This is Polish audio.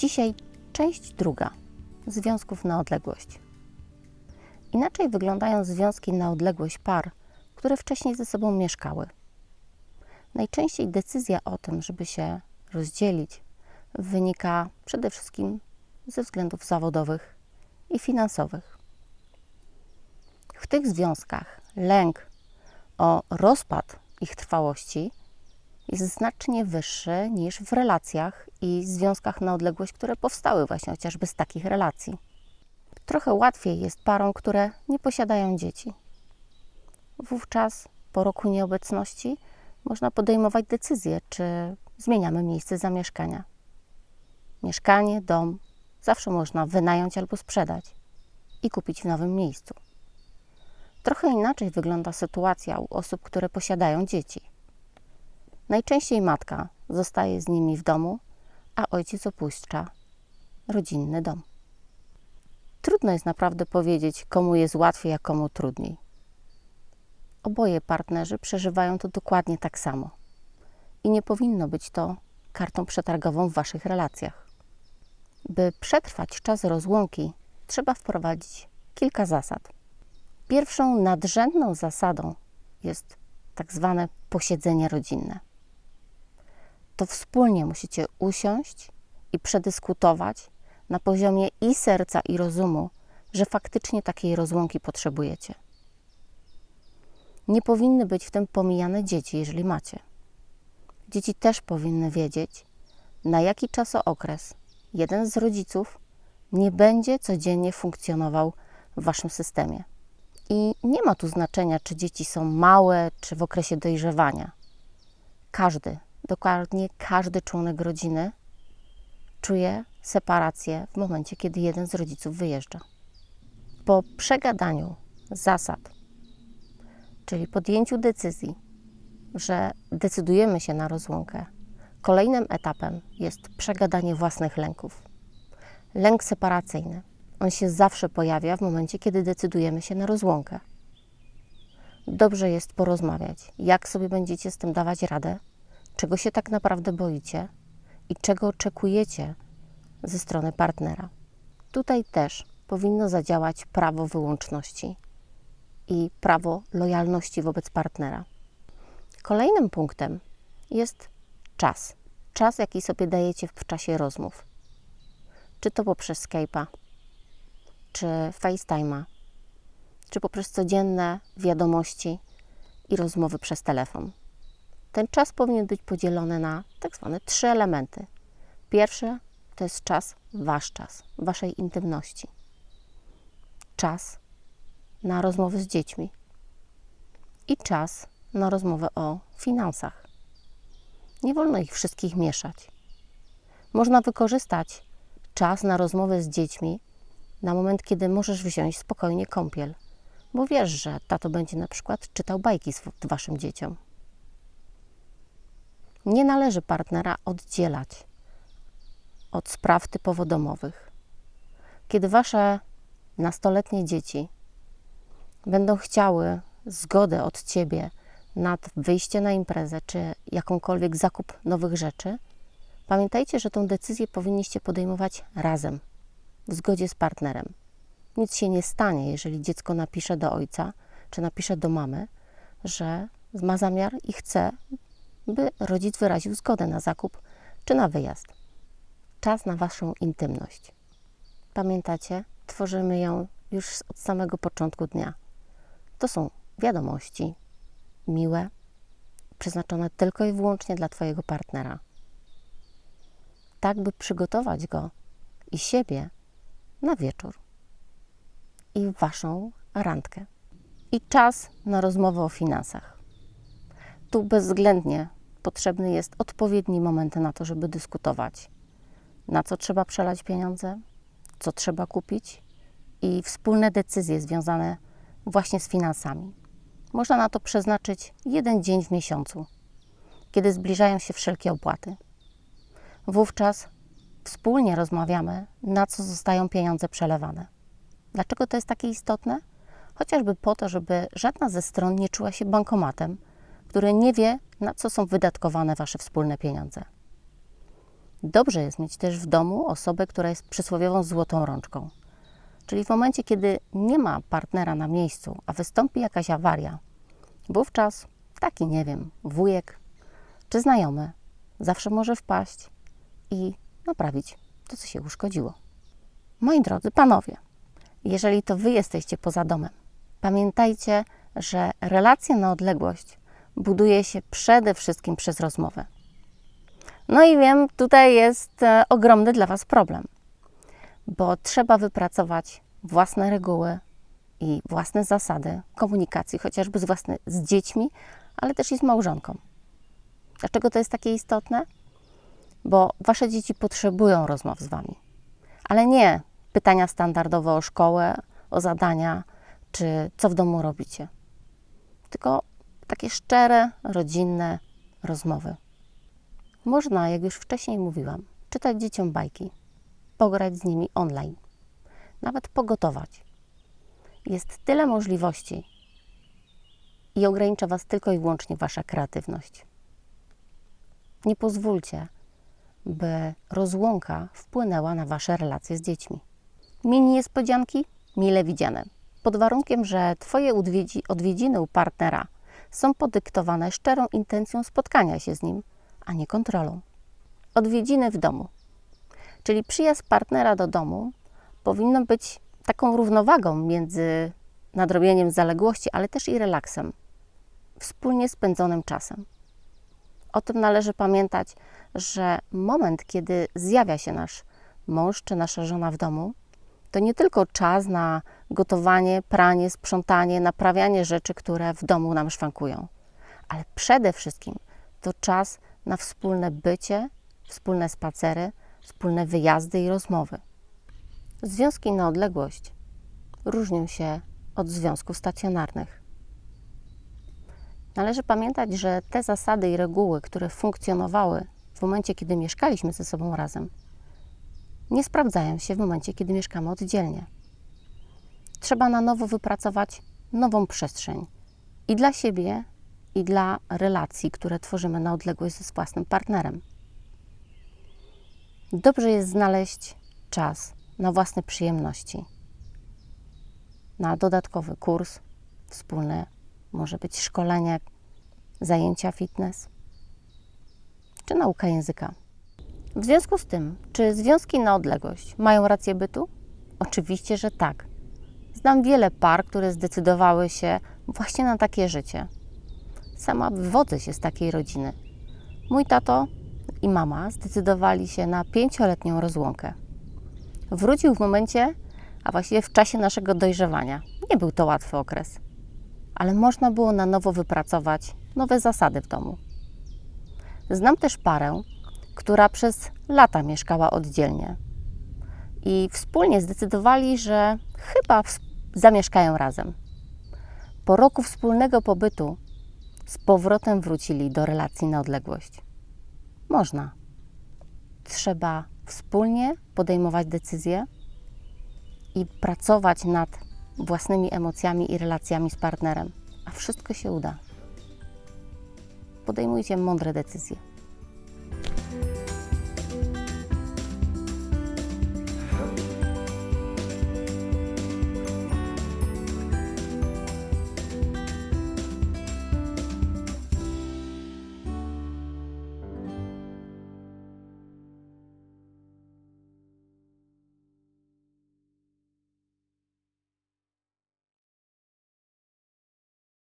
Dzisiaj część druga związków na odległość. Inaczej wyglądają związki na odległość par, które wcześniej ze sobą mieszkały. Najczęściej decyzja o tym, żeby się rozdzielić, wynika przede wszystkim ze względów zawodowych i finansowych. W tych związkach lęk o rozpad ich trwałości jest znacznie wyższy niż w relacjach i związkach na odległość, które powstały właśnie chociażby z takich relacji. Trochę łatwiej jest parom, które nie posiadają dzieci. Wówczas, po roku nieobecności, można podejmować decyzję, czy zmieniamy miejsce zamieszkania. Mieszkanie, dom zawsze można wynająć albo sprzedać i kupić w nowym miejscu. Trochę inaczej wygląda sytuacja u osób, które posiadają dzieci. Najczęściej matka zostaje z nimi w domu, a ojciec opuszcza rodzinny dom. Trudno jest naprawdę powiedzieć, komu jest łatwiej, a komu trudniej. Oboje partnerzy przeżywają to dokładnie tak samo. I nie powinno być to kartą przetargową w waszych relacjach. By przetrwać czas rozłąki, trzeba wprowadzić kilka zasad. Pierwszą nadrzędną zasadą jest tak zwane posiedzenie rodzinne. To wspólnie musicie usiąść i przedyskutować na poziomie i serca, i rozumu, że faktycznie takiej rozłąki potrzebujecie. Nie powinny być w tym pomijane dzieci, jeżeli macie. Dzieci też powinny wiedzieć, na jaki czasookres jeden z rodziców nie będzie codziennie funkcjonował w waszym systemie. I nie ma tu znaczenia, czy dzieci są małe, czy w okresie dojrzewania. Każdy, dokładnie każdy członek rodziny czuje separację w momencie, kiedy jeden z rodziców wyjeżdża. Po przegadaniu zasad, czyli podjęciu decyzji, że decydujemy się na rozłąkę, kolejnym etapem jest przegadanie własnych lęków. Lęk separacyjny. On się zawsze pojawia w momencie, kiedy decydujemy się na rozłąkę. Dobrze jest porozmawiać, jak sobie będziecie z tym dawać radę, czego się tak naprawdę boicie i czego oczekujecie ze strony partnera. Tutaj też powinno zadziałać prawo wyłączności i prawo lojalności wobec partnera. Kolejnym punktem jest czas. Czas, jaki sobie dajecie w czasie rozmów. Czy to poprzez Skype'a, czy FaceTime'a, czy poprzez codzienne wiadomości i rozmowy przez telefon. Ten czas powinien być podzielony na tak zwane trzy elementy. Pierwszy to jest czas, wasz czas, waszej intymności. Czas na rozmowy z dziećmi i czas na rozmowę o finansach. Nie wolno ich wszystkich mieszać. Można wykorzystać czas na rozmowę z dziećmi na moment, kiedy możesz wziąć spokojnie kąpiel, bo wiesz, że tato będzie na przykład czytał bajki waszym dzieciom. Nie należy partnera oddzielać od spraw typowo domowych. Kiedy wasze nastoletnie dzieci będą chciały zgodę od ciebie na wyjście na imprezę czy jakąkolwiek zakup nowych rzeczy, pamiętajcie, że tę decyzję powinniście podejmować razem, w zgodzie z partnerem. Nic się nie stanie, jeżeli dziecko napisze do ojca czy napisze do mamy, że ma zamiar i chce, by rodzic wyraził zgodę na zakup czy na wyjazd. Czas na Waszą intymność. Pamiętacie, tworzymy ją już od samego początku dnia. To są wiadomości miłe, przeznaczone tylko i wyłącznie dla Twojego partnera. Tak, by przygotować go i siebie na wieczór i Waszą randkę. I czas na rozmowę o finansach. Tu bezwzględnie potrzebny jest odpowiedni moment na to, żeby dyskutować, na co trzeba przelać pieniądze, co trzeba kupić i wspólne decyzje związane właśnie z finansami. Można na to przeznaczyć jeden dzień w miesiącu, kiedy zbliżają się wszelkie opłaty. Wówczas wspólnie rozmawiamy, na co zostają pieniądze przelewane. Dlaczego to jest takie istotne? Chociażby po to, żeby żadna ze stron nie czuła się bankomatem, który nie wie, na co są wydatkowane Wasze wspólne pieniądze. Dobrze jest mieć też w domu osobę, która jest przysłowiową złotą rączką. Czyli w momencie, kiedy nie ma partnera na miejscu, a wystąpi jakaś awaria, wówczas taki, nie wiem, wujek czy znajomy zawsze może wpaść i naprawić to, co się uszkodziło. Moi drodzy panowie, jeżeli to wy jesteście poza domem, pamiętajcie, że relacje na odległość buduje się przede wszystkim przez rozmowę. No i wiem, tutaj jest e, ogromny dla Was problem, bo trzeba wypracować własne reguły i własne zasady komunikacji, chociażby z, z dziećmi, ale też i z małżonką. Dlaczego to jest takie istotne? Bo Wasze dzieci potrzebują rozmów z Wami, ale nie pytania standardowe o szkołę, o zadania, czy co w domu robicie, tylko takie szczere, rodzinne rozmowy. Można, jak już wcześniej mówiłam, czytać dzieciom bajki, pograć z nimi online, nawet pogotować. Jest tyle możliwości i ogranicza Was tylko i wyłącznie Wasza kreatywność. Nie pozwólcie, by rozłąka wpłynęła na Wasze relacje z dziećmi. Mini niespodzianki mile widziane, pod warunkiem, że Twoje odwiedzi, odwiedziny u partnera są podyktowane szczerą intencją spotkania się z nim, a nie kontrolą. Odwiedziny w domu, czyli przyjazd partnera do domu, powinno być taką równowagą między nadrobieniem zaległości, ale też i relaksem, wspólnie spędzonym czasem. O tym należy pamiętać, że moment, kiedy zjawia się nasz mąż czy nasza żona w domu, to nie tylko czas na gotowanie, pranie, sprzątanie, naprawianie rzeczy, które w domu nam szwankują, ale przede wszystkim to czas na wspólne bycie, wspólne spacery, wspólne wyjazdy i rozmowy. Związki na odległość różnią się od związków stacjonarnych. Należy pamiętać, że te zasady i reguły, które funkcjonowały w momencie, kiedy mieszkaliśmy ze sobą razem, nie sprawdzają się w momencie, kiedy mieszkamy oddzielnie. Trzeba na nowo wypracować nową przestrzeń i dla siebie, i dla relacji, które tworzymy na odległość ze własnym partnerem. Dobrze jest znaleźć czas na własne przyjemności, na dodatkowy kurs wspólny, może być szkolenie, zajęcia fitness czy nauka języka. W związku z tym, czy związki na odległość mają rację bytu? Oczywiście, że tak. Znam wiele par, które zdecydowały się właśnie na takie życie. Sama wywodzę się z takiej rodziny. Mój tato i mama zdecydowali się na pięcioletnią rozłąkę. Wrócił w momencie, a właściwie w czasie naszego dojrzewania. Nie był to łatwy okres, ale można było na nowo wypracować nowe zasady w domu. Znam też parę, która przez lata mieszkała oddzielnie. I wspólnie zdecydowali, że chyba zamieszkają razem. Po roku wspólnego pobytu z powrotem wrócili do relacji na odległość. Można. Trzeba wspólnie podejmować decyzje i pracować nad własnymi emocjami i relacjami z partnerem, a wszystko się uda. Podejmujcie mądre decyzje.